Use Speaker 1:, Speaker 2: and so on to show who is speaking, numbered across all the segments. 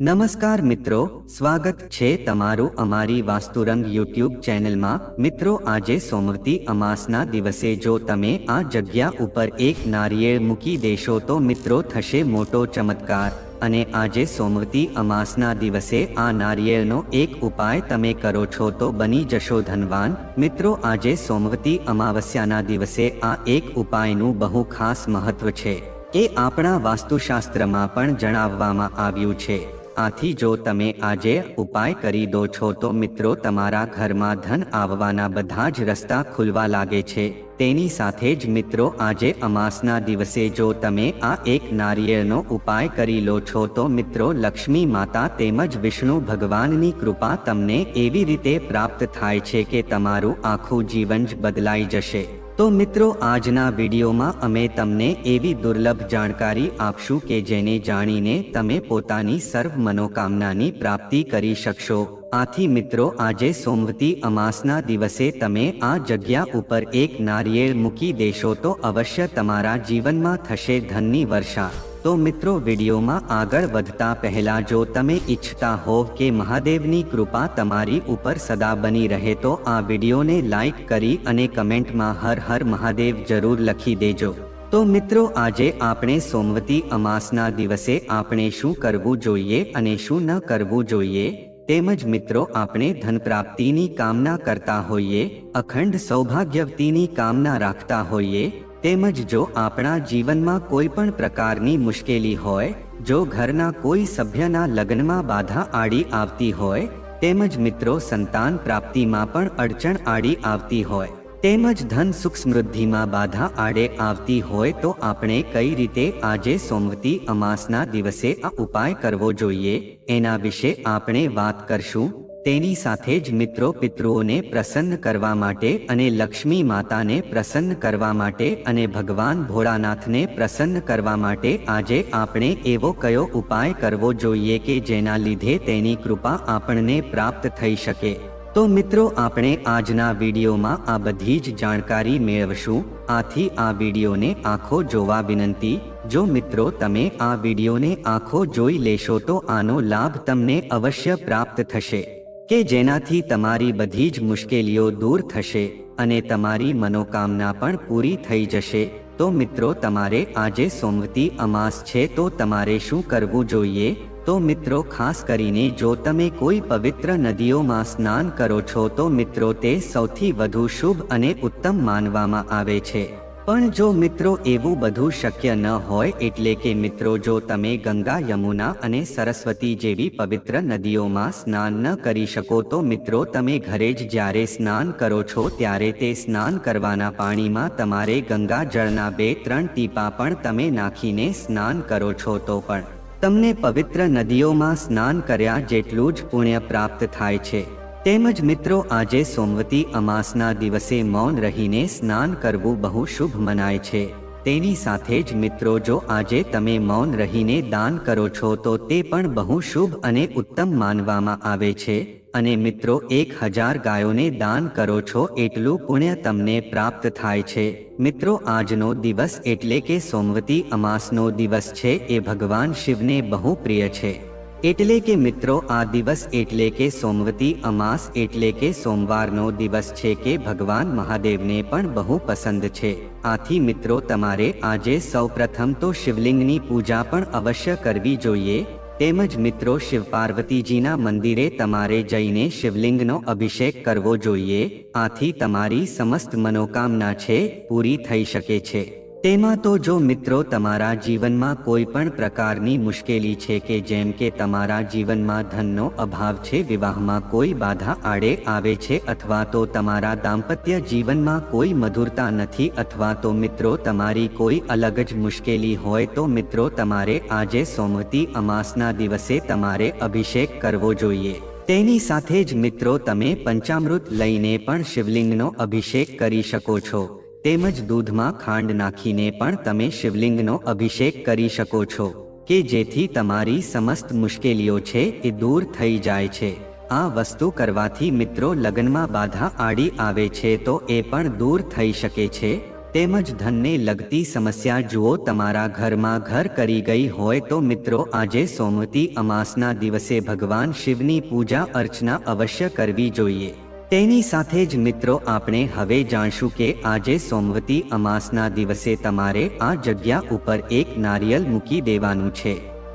Speaker 1: નમસ્કાર મિત્રો, સ્વાગત છે તમારું અમારી વાસ્તુરંગ યુટ્યુબ ચેનલમાં. મિત્રો, આજે સોમવતી અમાસના દિવસે જો તમે આ જગ્યા ઉપર એક નારિયેળ મૂકી દેશો તો મિત્રો થશે મોટો ચમત્કાર. અને આજે સોમવતી અમાસના દિવસે આ નારિયેળનો એક ઉપાય તમે કરો છો તો બની જશો ધનવાન. મિત્રો, આજે સોમવતી અમાવસ્યાના દિવસે આ એક ઉપાયનું બહુ ખાસ મહત્વ છે. એ આપણા વાસ્તુશાસ્ત્રમાં પણ જણાવવામાં આવ્યું છે. આથી જો તમે આજે ઉપાય કરી દો છો તો મિત્રો તમારા ઘરમાં ધન આવવાના બધા જ રસ્તા ખુલવા લાગે છે. તેની સાથે જ મિત્રો આજે અમાસના દિવસે જો તમે આ એક નારિયેળનો ઉપાય કરી લો છો તો મિત્રો લક્ષ્મી માતા તેમજ વિષ્ણુ ભગવાનની કૃપા તમને એવી રીતે પ્રાપ્ત થાય છે કે તમારું આખું જીવન જ બદલાઈ જશે. તો મિત્રો, આજના વિડીયોમાં અમે તમને એવી દુર્લભ જાણકારી આપશું કે જેને જાણીને તમે પોતાની સર્વ મનોકામનાની પ્રાપ્તિ કરી શકશો. આથી મિત્રો, આજે સોમવતી અમાસના દિવસે તમે આ જગ્યા ઉપર એક નારિયેળ મૂકી દેશો તો અવશ્ય તમારા જીવનમાં થશે ધનની વર્ષા. તો મિત્રો વિડીયોમાં આગળ વધતા પહેલા જો તમે ઈચ્છતા હોવ કે મહાદેવની કૃપા તમારી ઉપર સદા બની રહે તો આ વિડીયોને લાઈક કરી અને કમેન્ટમાં હર હર મહાદેવ જરૂર લખી દેજો. તો મિત્રો આજે આપણે સોમવતી અમાસના દિવસે આપણે શું કરવું જોઈએ અને શું ન કરવું જોઈએ તેમજ મિત્રો આપણે ધન પ્રાપ્તિની કામના કરતા હોઈએ, અખંડ સૌભાગ્યવતીની કામના રાખતા હોઈએ તેમજ જો આપણા જીવનમાં કોઈ પણ પ્રકારની મુશ્કેલી હોય, જો ઘરના કોઈ સભ્યના લગ્નમાં બાધા આડી આવતી હોય, તેમજ મિત્રો સંતાન પ્રાપ્તિમાં પણ અડચણ આડી આવતી હોય, તેમજ ધન સુખ સમૃદ્ધિમાં બાધા આડે આવતી હોય તો આપણે કઈ રીતે આજે સોમવતી અમાસના દિવસે આ ઉપાય કરવો જોઈએ? એના વિશે આપણે વાત કરશું. તેની સાથે જ મિત્રો પિતૃઓને પ્રસન્ન કરવા માટે અને લક્ષ્મી માતાને પ્રસન્ન કરવા માટે અને ભગવાન ભોળાનાથને પ્રસન્ન કરવા માટે આજે આપણે એવો કયો ઉપાય કરવો જોઈએ કે જેના લીધે તેની કૃપા આપણને પ્રાપ્ત થઈ શકે? તો મિત્રો, આપણે આજના વિડીયોમાં આ બધી જ જાણકારી મેળવશું. આથી આ વિડીયોને આખો જોવા વિનંતી. જો મિત્રો, તમે આ વિડીયોને આખો જોઈ લેશો તો આનો લાભ તમને અવશ્ય પ્રાપ્ત થશે. કે જેનાથી તમારી બધી જ મુશ્કેલીઓ દૂર થશે અને તમારી મનોકામના પણ પૂરી થઈ જશે. તો મિત્રો, તમારે આજે સોમવતી અમાસ છે, તો તમારે શું કરવું જોઈએ? તો મિત્રો, ખાસ કરીને જો તમે કોઈ પવિત્ર નદીઓમાં સ્નાન કરો છો, તો મિત્રો, તે સૌથી વધુ શુભ અને ઉત્તમ માનવામાં આવે છે. પણ જો મિત્રો એવું બધું શક્ય ન હોય એટલે કે મિત્રો જો તમે ગંગા યમુના અને સરસ્વતી જેવી પવિત્ર નદીઓમાં સ્નાન ન કરી શકો તો મિત્રો તમે ઘરે જ જ્યારે સ્નાન કરો છો ત્યારે તે સ્નાન કરવાના પાણીમાં તમારે ગંગા જળના બે ત્રણ ટીપા પણ તમે નાખીને સ્નાન કરો છો તો પણ તમને પવિત્ર નદીઓમાં સ્નાન કર્યા જેટલું જ પુણ્ય પ્રાપ્ત થાય છે. તેમજ મિત્રો, આજે સોમવતી અમાસના દિવસે મૌન રહીને સ્નાન કરવું બહુ શુભ મનાય છે. તેની સાથે જ મિત્રો, જો આજે તમે મૌન રહીને દાન કરો છો, તો તે પણ બહુ શુભ અને ઉત્તમ માનવામાં આવે છે. અને મિત્રો, એક હજાર ગાયોને દાન કરો છો, એટલું પુણ્ય તમને પ્રાપ્ત થાય છે. મિત્રો, આજનો દિવસ એટલે કે સોમવતી અમાસનો દિવસ છે, એ ભગવાન શિવને બહુ પ્રિય છે. એટલે કે મિત્રો, આ દિવસ એટલે કે સોમવતી, અમાસ એટલે કે સોમવારનો દિવસ છે કે ભગવાન મહાદેવને પણ બહુ પસંદ છે. આથી મિત્રો, તમારે આજે સૌપ્રથમ તો શિવલિંગની પૂજા પણ અવશ્ય કરવી જોઈએ. તેમજ મિત્રો શિવ પાર્વતીજીના મંદિરે તમારે જઈને શિવલિંગનો અભિષેક કરવો જોઈએ. આથી તમારી સમસ્ત મનોકામના છે, પૂરી થઈ શકે છે. તેમાં તો જો મિત્રો તમારા જીવનમાં કોઈ પણ પ્રકારની મુશ્કેલી છે કે જેમ કે તમારા જીવનમાં ધનનો અભાવ છે, વિવાહમાં કોઈ બાધા આડે આવે છે અથવા તો તમારા દાંપત્ય જીવનમાં કોઈ મધુરતા નથી અથવા તો મિત્રો તમારી કોઈ અલગ જ મુશ્કેલી હોય તો મિત્રો તમારે આજે સોમતી અમાસના દિવસે તમારે અભિષેક કરવો જોઈએ. તેની સાથે જ મિત્રો તમે પંચામૃત લઈને પણ શિવલિંગનો અભિષેક કરી શકો છો. તેમજ દૂધમાં ખાંડ નાખીને પણ તમે શિવલિંગનો અભિષેક કરી શકો છો, કે જેથી તમારી સમસ્ત મુશ્કેલીઓ છે એ દૂર થઈ જાય છે. આ વસ્તુ કરવાથી મિત્રો લગ્નમાં બાધા આડી આવે છે તો એ પણ દૂર થઈ શકે છે. તેમજ ધનને લગતી સમસ્યા જુઓ, તમારા ઘરમાં ઘર કરી ગઈ હોય તો મિત્રો આજે સોમતી અમાસના દિવસે ભગવાન શિવની પૂજા અર્ચના અવશ્ય કરવી જોઈએ. તેની સાથે જ મિત્રો આપણે હવે જાણશું કે આજે સોમવતી અમાસના દિવસે તમારે આ જગ્યા ઉપર એક નારિયેલ મૂકી દેવાનું છે.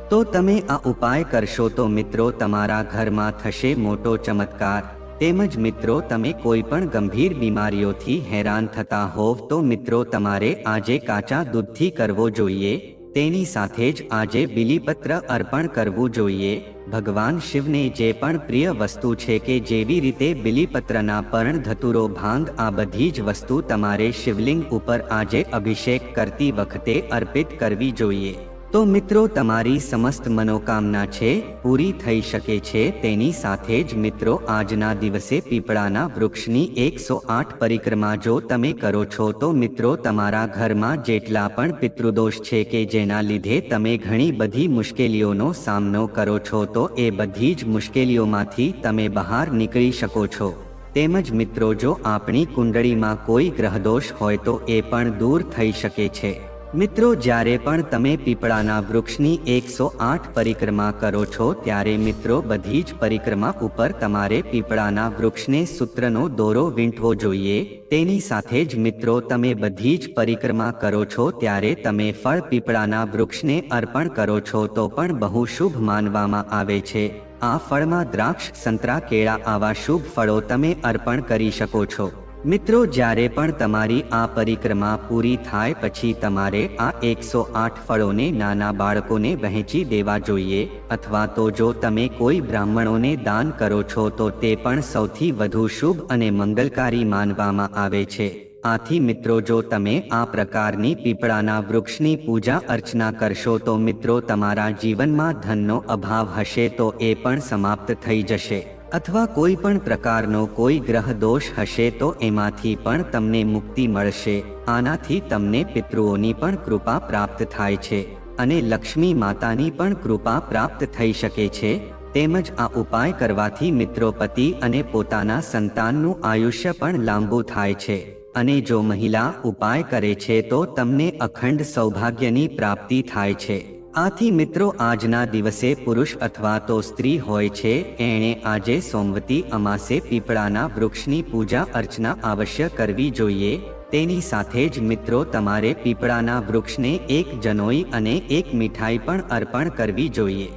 Speaker 1: તો તમે આ ઉપાય કરશો તો મિત્રો તમારા ઘરમાં થશે મોટો ચમત્કાર. તેમજ મિત્રો તમે કોઈ પણ ગંભીર બીમારીઓથી હેરાન થતા હોવ તો મિત્રો તમારે આજે કાચા દૂધથી કરવો જોઈએ. તેની સાથે જ આજે બિલીપત્ર અર્પણ કરવું જોઈએ. ભગવાન શિવને જે પણ પ્રિય વસ્તુ છે કે જેવી રીતે બિલીપત્રના પર્ણ ધતુરો ભાંગ, આ બધી જ વસ્તુ તમારે શિવલિંગ ઉપર આજે અભિષેક કરતી વખતે અર્પિત કરવી જોઈએ. તો મિત્રો, તમારી સમસ્ત મનોકામના છે, પૂરી થઈ શકે છે. તેની સાથે જ મિત્રો, આજના દિવસે પીપળાના વૃક્ષની એકસો આઠ પરિક્રમા જો તમે કરો છો, તો મિત્રો, તમારા ઘરમાં જેટલા પણ પિતૃદોષ છે કે જેના લીધે તમે ઘણી બધી મુશ્કેલીઓનો સામનો કરો છો, તો એ બધી જ મુશ્કેલીઓમાંથી તમે બહાર નીકળી શકો છો. તેમજ મિત્રો, જો આપણી કુંડળીમાં કોઈ ગ્રહદોષ હોય, તો એ પણ દૂર થઈ શકે છે. મિત્રો, જ્યારે પણ તમે પીપળાના વૃક્ષની એકસો આઠ પરિક્રમા કરો છો, ત્યારે મિત્રો, બધી જ પરિક્રમા ઉપર તમારે પીપળાના વૃક્ષને સૂત્રનો દોરો વીંટવો જોઈએ. તેની સાથે જ મિત્રો, તમે બધી જ પરિક્રમા કરો છો, ત્યારે તમે ફળ પીપળાના વૃક્ષને અર્પણ કરો છો, તો પણ બહુ શુભ માનવામાં આવે છે. આ ફળમાં દ્રાક્ષ, સંતરા, કેળા આવા શુભ ફળો તમે અર્પણ કરી શકો છો. મિત્રો, જ્યારે પણ તમારી આ પરિક્રમા પૂરી થાય પછી તમારે આ એકસો આઠ ફળોને નાના બાળકોને વહેંચી દેવા જોઈએ, અથવા તો જો તમે કોઈ બ્રાહ્મણોને દાન કરો છો, તો તે પણ સૌથી વધુ શુભ અને મંગલકારી માનવામાં આવે છે. આથી મિત્રો, જો તમે આ પ્રકારની પીપળાના વૃક્ષની પૂજા અર્ચના કરશો, તો મિત્રો, તમારા જીવનમાં ધનનો અભાવ હશે, તો એ પણ સમાપ્ત થઈ જશે. અથવા કોઈ પણ પ્રકારનો કોઈ ગ્રહ દોષ હશે તો એમાંથી પણ તમને મુક્તિ મળશે. આનાથી તમને પિતૃઓની પણ કૃપા પ્રાપ્ત થાય છે અને લક્ષ્મી માતાની પણ કૃપા પ્રાપ્ત થઈ શકે છે. તેમજ આ ઉપાય કરવાથી મિત્રો પતિ અને પોતાના સંતાનનું આયુષ્ય પણ લાંબુ થાય છે. અને જો મહિલા ઉપાય કરે છે તો તમને અખંડ સૌભાગ્યની પ્રાપ્તિ થાય છે. આથી મિત્રો આજના દિવસે પુરુષ અથવા તો સ્ત્રી હોય છે, એણે આજે સોમવતી અમાસે પીપળાના વૃક્ષની પૂજા અર્ચના અવશ્ય કરવી જોઈએ. તેની સાથે જ મિત્રો તમારે પીપળાના વૃક્ષને એક જનોઈ અને એક મીઠાઈ પણ અર્પણ કરવી જોઈએ.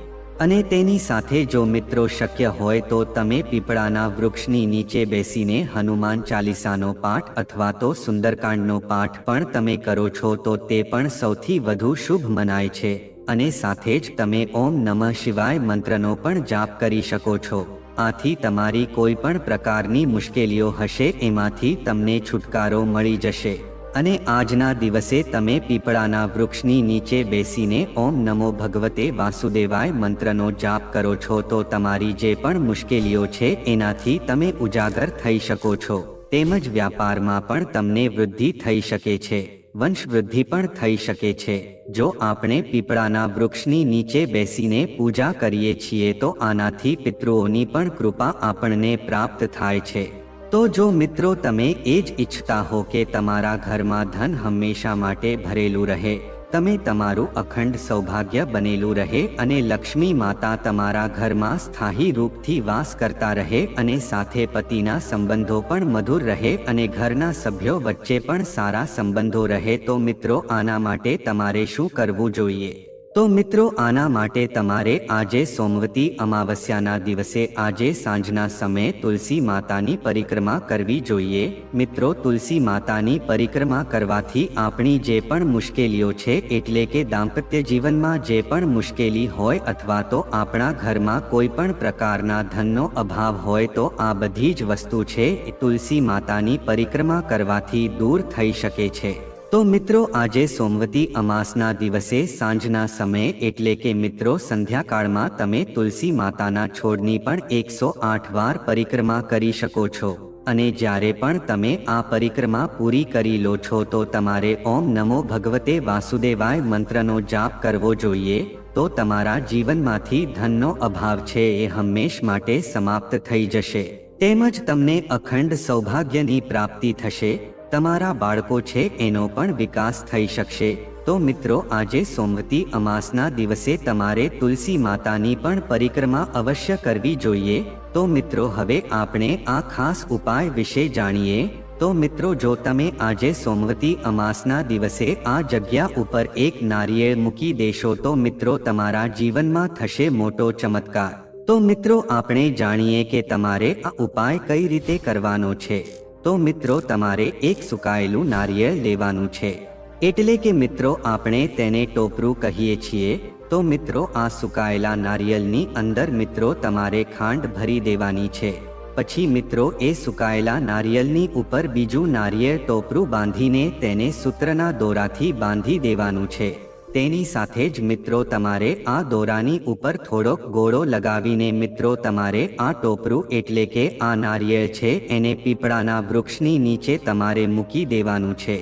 Speaker 1: અને તેની સાથે જો મિત્રો શક્ય હોય તો તમે પીપળાના વૃક્ષની નીચે બેસીને હનુમાન ચાલીસાનો પાઠ અથવા તો સુંદરકાંડનો પાઠ પણ તમે કરો છો તો તે પણ સૌથી વધુ શુભ મનાય છે. અને સાથે જ તમે ઓમ નમઃ શિવાય મંત્રનો પણ જાપ કરી શકો છો. આથી તમારી કોઈ પણ પ્રકારની મુશ્કેલીઓ હશે, એમાંથી તમને છુટકારો મળી જશે. અને આજના દિવસે તમે પીપળાના વૃક્ષની નીચે બેસીને ઓમ નમો ભગવતે વાસુદેવાય મંત્રનો જાપ કરો છો, તો તમારી જે પણ મુશ્કેલીઓ છે, એનાથી તમે ઉજાગર થઈ શકો છો. તેમજ વ્યાપારમાં પણ તમને વૃદ્ધિ થઈ શકે છે. વંશવૃદ્ધિ પણ થઈ શકે છે. જો આપણે પીપળાના વૃક્ષની નીચે બેસીને પૂજા કરીએ છીએ તો આનાથી પિતૃઓની પણ કૃપા આપણને પ્રાપ્ત થાય છે. તો જો મિત્રો તમે એ જ ઈચ્છતા હો કે તમારા ઘરમાં ધન હંમેશા માટે ભરેલું રહે તમે તમારું અખંડ સૌભાગ્ય બનેલું રહે અને લક્ષ્મી માતા તમારા ઘરમાં સ્થાયી રૂપથી વાસ કરતા રહે અને સાથે પતિના સંબંધો પણ મધુર રહે અને ઘરના સભ્યો વચ્ચે પણ સારા સંબંધો રહે તો મિત્રો, આના માટે તમારે શું કરવું જોઈએ? તો મિત્રો, આના માટે તમારે આજે સોમવતી અમાવસ્યાના દિવસે, આજે સાંજના સમયે તુલસી માતાની પરિક્રમા કરવી જોઈએ. મિત્રો, તુલસી માતાની પરિક્રમા કરવાથી આપણી જે પણ મુશ્કેલીઓ છે, એટલે કે દાંપત્ય જીવનમાં જે પણ મુશ્કેલી હોય અથવા તો આપણા ઘરમાં કોઈ પણ પ્રકારના ધનનો અભાવ હોય તો આ બધી જ વસ્તુ છે તુલસી માતાની પરિક્રમા કરવાથી દૂર થઈ શકે છે. તો મિત્રો, આજે સોમવતી અમાસના દિવસે સાંજના સમયે એટલે કે મિત્રો, સંધ્યાકાળમાં તમે તુલસી માતાના છોડની પણ એકસો આઠ વાર પરિક્રમા કરી શકો છો. અને જ્યારે પણ તમે આ પરિક્રમા પૂરી કરી લો છો, તો તમારે ઓમ નમો ભગવતે વાસુદેવાય મંત્રનો જાપ કરવો જોઈએ, તો તમારા જીવનમાંથી ધનનો અભાવ છે એ હંમેશ માટે સમાપ્ત થઈ જશે. તેમજ તમને અખંડ સૌભાગ્યની પ્રાપ્તિ થશે તમારા બાળકો છે, એનો પણ વિકાસ થઈ શકશે. તો મિત્રો, આજે સોમવતી અમાસના દિવસે તમારે તુલસી માતાની પણ પરિક્રમા અવશ્ય કરવી જોઈએ. તો મિત્રો, હવે આપણે આ ખાસ ઉપાય વિશે જાણીએ. તો મિત્રો, જો તમે આજે સોમવતી અમાસના દિવસે આ જગ્યા ઉપર એક નારિયેળ મૂકી દેશો, તો મિત્રો, તમારા જીવનમાં થશે મોટો ચમત્કાર. તો મિત્રો, આપણે જાણીએ કે તમારે આ ઉપાય કઈ રીતે કરવાનો છે. તો મિત્રો, તમારે એક સુકાયેલું નારિયેળ લેવાનું છે. એટલે કે મિત્રો, આપણે તેને ટોપરું કહીએ છીએ. તો મિત્રો, આ સુકાયેલા નારિયેળની અંદર મિત્રો, તમારે ખાંડ ભરી દેવાની છે. પછી મિત્રો, એ સુકાયેલા નારિયેળની ઉપર બીજું નારિયેળ ટોપરું બાંધીને તેને સૂત્રના દોરાથી બાંધી દેવાનું છે. તેની સાથે જ મિત્રો તમારે આ દોરાની ઉપર થોડોક ગોળો લગાવીને મિત્રો તમારે આ ટોપરું એટલે કે આ નારિયેળ છે એને પીપળાના વૃક્ષની નીચે તમારે મૂકી દેવાનું છે.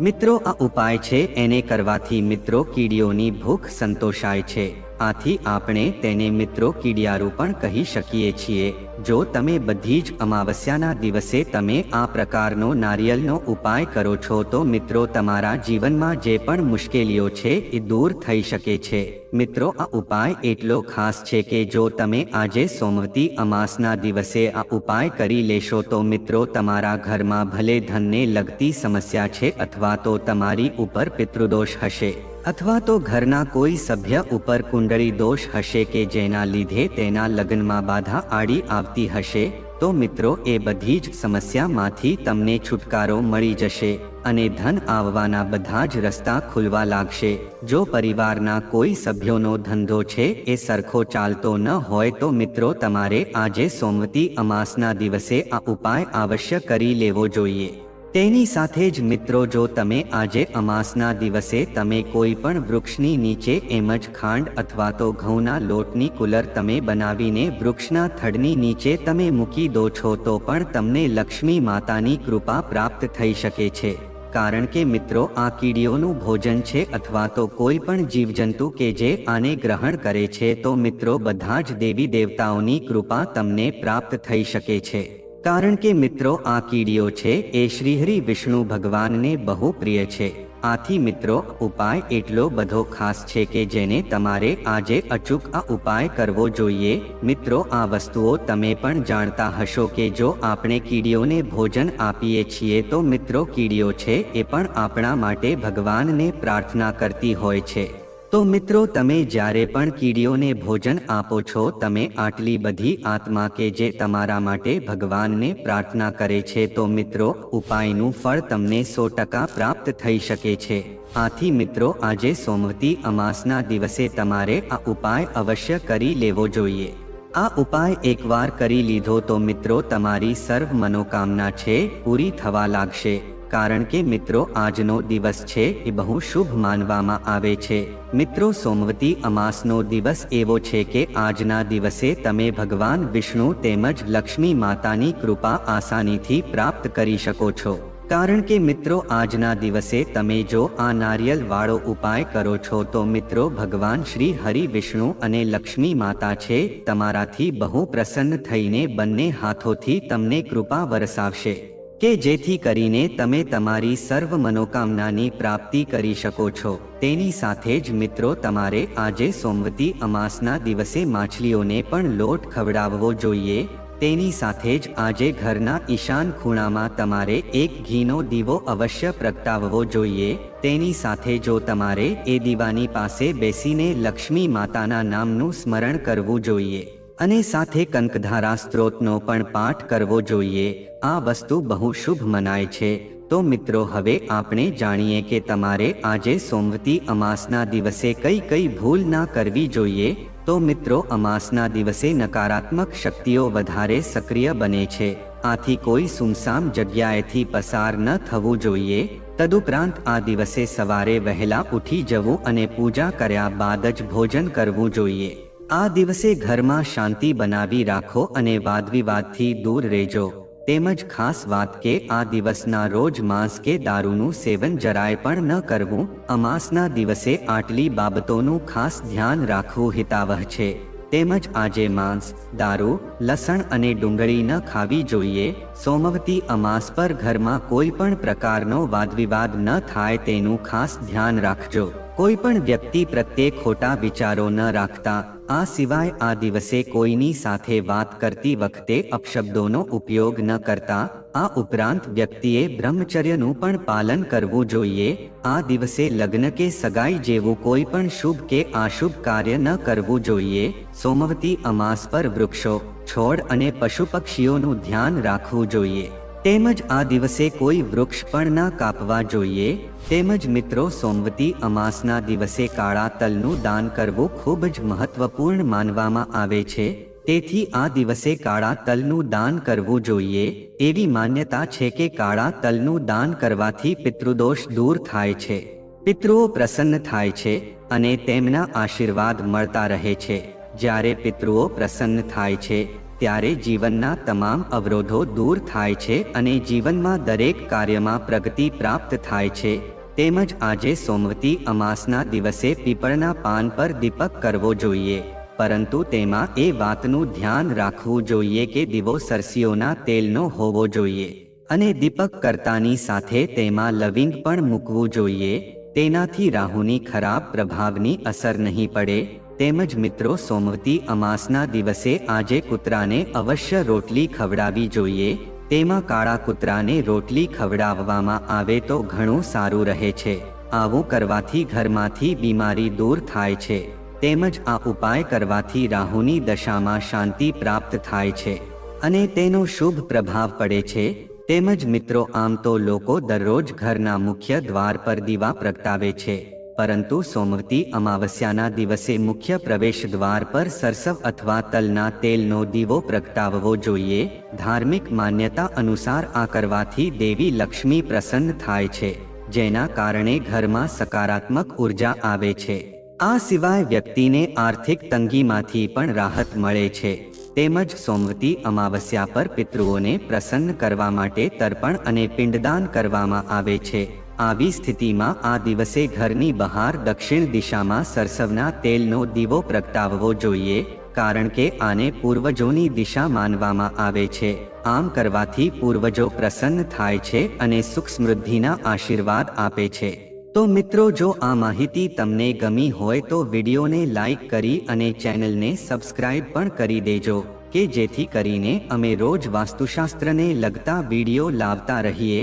Speaker 1: મિત્રો આ ઉપાય છે એને કરવાથી મિત્રો કીડીઓની ભૂખ સંતોષાય છે. આથી આપણે તેને મિત્રો કીડિયારું પણ કહી શકીએ છીએ. જો તમે બધી જ અમાવસ્યાના દિવસે તમે આ પ્રકારનો નારિયેલનો ઉપાય કરો છો તો મિત્રો તમારા જીવનમાં જે પણ મુશ્કેલીઓ છે એ દૂર થઈ શકે છે. મિત્રો, આ ઉપાય એટલો ખાસ છે કે જો તમે આજે સોમવતી અમાસના દિવસે આ ઉપાય કરી લેશો તો મિત્રો તમારા ઘરમાં ભલે ધનને લગતી સમસ્યા છે અથવા તો તમારી ઉપર પિતૃદોષ હશે. અથવા તો ઘરના કોઈ સભ્ય ઉપર કુંડળી દોષ હશે કે જેના લીધે તેના લગ્નમાં બાધા આડી આવતી હશે, તો મિત્રો એ બધી જ સમસ્યામાંથી તમને છુટકારો મળી જશે અને ધન આવવાના બધા જ રસ્તા ખુલવા લાગશે. જો પરિવારના કોઈ સભ્યોનો ધંધો છે, એ સરખો ચાલતો ન હોય તો મિત્રો તમારે આજે સોમવતી અમાસના દિવસે આ ઉપાય અવશ્ય કરી લેવો જોઈએ. તેની સાથે જ મિત્રો, જો તમે આજે અમાસના દિવસે તમે કોઈ પણ વૃક્ષની નીચે એમ જ ખાંડ અથવા તો ઘઉંના લોટની કુલર તમે બનાવીને વૃક્ષના થડની નીચે તમે મૂકી દો છો, તો પણ તમને લક્ષ્મી માતાની કૃપા પ્રાપ્ત થઈ શકે છે. કારણ કે મિત્રો, આ કીડીઓનું ભોજન છે અથવા તો કોઈ પણ જીવજંતુ કે જે આને ગ્રહણ કરે છે, તો મિત્રો, બધા જ દેવી દેવતાઓની કૃપા તમને પ્રાપ્ત થઈ શકે છે. કારણ કે મિત્રો, આ કીડીઓ છે, એ શ્રીહરિ વિષ્ણુ ભગવાનને બહુ પ્રિય છે. આથી મિત્રો, ઉપાય એટલો બધો ખાસ છે કે જેને તમારે આજે અચૂક આ ઉપાય કરવો જોઈએ. મિત્રો, આ વસ્તુઓ તમે પણ જાણતા હશો કે જો આપણે કીડીઓને ભોજન આપીએ છીએ, તો મિત્રો, કીડીઓ છે, એ પણ આપણા માટે ભગવાનને પ્રાર્થના કરતી હોય છે. તો મિત્રો તમે જ્યારે પણ કીડીઓને ભોજન આપો છો, તમે આટલી બધી આત્મા કે જે તમારા માટે ભગવાનને પ્રાર્થના કરે છે, તો મિત્રો ઉપાયનું ફળ તમને સો ટકા પ્રાપ્ત થઈ શકે છે. આથી મિત્રો આજે સોમવતી અમાસના દિવસે તમારે આ ઉપાય અવશ્ય કરી લેવો જોઈએ. આ ઉપાય એકવાર કરી લીધો તો મિત્રો તમારી સર્વ મનોકામના છે, પૂરી થવા લાગશે. કારણ કે મિત્રો, આજનો દિવસ છે એ બહુ શુભ માનવામાં આવે છે. મિત્રો, સોમવતી અમાસનો દિવસ એવો છે કે આજના દિવસે તમે ભગવાન વિષ્ણુ તેમજ લક્ષ્મી માતાની કૃપા આસાનીથી પ્રાપ્ત કરી શકો છો. કારણ કે મિત્રો, આજના દિવસે તમે જો આ નારિયેલ વાળો ઉપાય કરો છો તો મિત્રો, ભગવાન શ્રી હરિ વિષ્ણુ અને લક્ષ્મી માતા છે, તમારાથી બહુ પ્રસન્ન થઈને બંને હાથોથી તમને કૃપા વરસાવશે. કે જેથી કરીને તમે તમારી સર્વ મનોકામનાની પ્રાપ્તિ કરી શકો છો. તેની સાથે જ મિત્રો, તમારે આજે સોમવતી અમાસના દિવસે માછલીઓને પણ લોટ ખવડાવવો જોઈએ. તેની સાથે જ આજે ઘરના ઈશાન ખૂણામાં તમારે એક ઘીનો દીવો અવશ્ય પ્રગટાવવો જોઈએ. તેની સાથે જો તમારે એ દીવાની પાસે બેસીને લક્ષ્મી માતાના નામનું સ્મરણ કરવું જોઈએ. અને સાથે કંકધારા સ્ત્રોતનો પણ પાઠ કરવો જોઈએ. આ વસ્તુ બહુ શુભ મનાય છે. તો મિત્રો, હવે આપણે જાણીએ કે તમારે આજે સોમવતી અમાસના દિવસે કઈ કઈ ભૂલ ના કરવી જોઈએ. તો મિત્રો, અમાસના દિવસે નકારાત્મક શક્તિઓ વધારે સક્રિય બને છે. આથી કોઈ સુમસામ જગ્યાએથી પસાર ન થવું જોઈએ. તદુપરાંત આ દિવસે સવારે વહેલા ઉઠી જવું અને પૂજા કર્યા બાદ જ ભોજન કરવું જોઈએ. આ દિવસે ઘરમાં શાંતિ બનાવી રાખો અને વાદવિવાદથી દૂર રહેજો. તેમજ ખાસ વાત કે આ દિવસના રોજ માંસ કે દારૂનું સેવન જરાય પણ ન કરવું, અમાસના દિવસે આટલી બાબતોનું ખાસ ધ્યાન રાખવું હિતાવહ છે. તેમજ આજે માંસ, દારૂ, લસણ અને ડુંગળી ન ખાવી જોઈએ. સોમવતી અમાસ પર ઘરમાં કોઈ પણ પ્રકારનો વાદવિવાદ ન થાય તેનું ખાસ ધ્યાન રાખજો. કોઈ પણ વ્યક્તિ પ્રત્યે ખોટા વિચારો ન રાખતા, આ સિવાય આ દિવસે કોઈની સાથે વાત કરતી વખતે અપશબ્દોનો ઉપયોગ ન કરતા, આ ઉપરાંત વ્યક્તિએ બ્રહ્મચર્યનું પણ પાલન કરવું જોઈએ, આ દિવસે લગ્ન કે સગાઈ જેવું કોઈ પણ શુભ કે અશુભ કાર્ય ન કરવું જોઈએ, સોમવતી અમાસ પર વૃક્ષો, છોડ અને પશુ પક્ષીઓનું ધ્યાન રાખવું જોઈએ. તેમજ આ દિવસે કોઈ વૃક્ષ પણ ન કાપવા જોઈએ તેમજ મિત્રો, સોમવતી અમાસના દિવસે કાળા તલનું દાન કરવું ખૂબ જ મહત્વપૂર્ણ માનવામાં આવે છે. તેથી આ દિવસે કાળા તલનું દાન કરવું જોઈએ. એવી માન્યતા છે કે કાળા તલનું દાન કરવાથી પિતૃદોષ દૂર થાય છે. પિતૃઓ પ્રસન્ન થાય છે અને તેમના આશીર્વાદ મળતા રહે છે. જ્યારે પિતૃઓ પ્રસન્ન થાય છે, ત્યારે જીવનના તમામ અવરોધો દૂર થાય છે અને જીવનમાં દરેક કાર્યમાં પ્રગતિ પ્રાપ્ત થાય છે. તેમજ આજે સોમવતી અમાસના દિવસે પીપળના પાન પર દીપક કરવો જોઈએ. પરંતુ તેમાં એ વાતનું ધ્યાન રાખવું જોઈએ કે દીવો સરસીઓના તેલનો હોવો જોઈએ. અને દીપક કરતાની સાથે તેમાં લવિંગ પણ મૂકવું જોઈએ. તેનાથી રાહુની ખરાબ પ્રભાવની અસર નહીં પડે. તેમજ મિત્રો, સોમવતી અમાસના દિવસે આજે કૂતરાને અવશ્ય રોટલી ખવડાવી જોઈએ. તેમાં કાળા કૂતરાને રોટલી ખવડાવવામાં આવે તો ઘણું સારું રહે છે. આવું કરવાથી ઘરમાંથી બીમારી દૂર થાય છે. તેમજ આ ઉપાય કરવાથી રાહુની દશામાં શાંતિ પ્રાપ્ત થાય છે. અને તેનો શુભ પ્રભાવ પડે છે. તેમજ મિત્રો, આમ તો લોકો દરરોજ ઘરના મુખ્ય દ્વાર પર દીવા પ્રગટાવે છે. પરંતુ સોમવતી અમાવસ્યાના દિવસે મુખ્ય પ્રવેશ દ્વાર પર સરસવ અથવા તલના તેલનો દીવો પ્રગટાવવો જોઈએ. ધાર્મિક માન્યતા અનુસાર આ કરવાથી દેવી લક્ષ્મી પ્રસન્ન થાય છે, જેના કારણે ઘરમાં સકારાત્મક ઊર્જા આવે છે. આ સિવાય વ્યક્તિને આર્થિક તંગીમાંથી પણ રાહત મળે છે. તેમજ સોમવતી અમાવસ્યા પર પિતૃઓને પ્રસન્ન કરવા માટે તર્પણ અને પિંડદાન કરવામાં આવે છે. આવી સ્થિતિમાં આ દિવસે ઘરની બહાર દક્ષિણ દિશામાં સરસવના તેલનો દીવો પ્રગટાવવો જોઈએ, કારણ કે આને પૂર્વજોની દિશા માનવામાં આવે છે. આમ કરવાથી પૂર્વજો પ્રસન્ન થાય છે અને સુખ સમૃદ્ધિના આશીર્વાદ આપે છે. તો મિત્રો, જો આ માહિતી તમને ગમી હોય તો વિડીયોને લાઈક કરી અને ચેનલને સબસ્ક્રાઇબ પણ કરી દેજો, કે જેથી કરીને અમે રોજ વાસ્તુશાસ્ત્રને લગતા વીડિયો લાવતા રહીએ.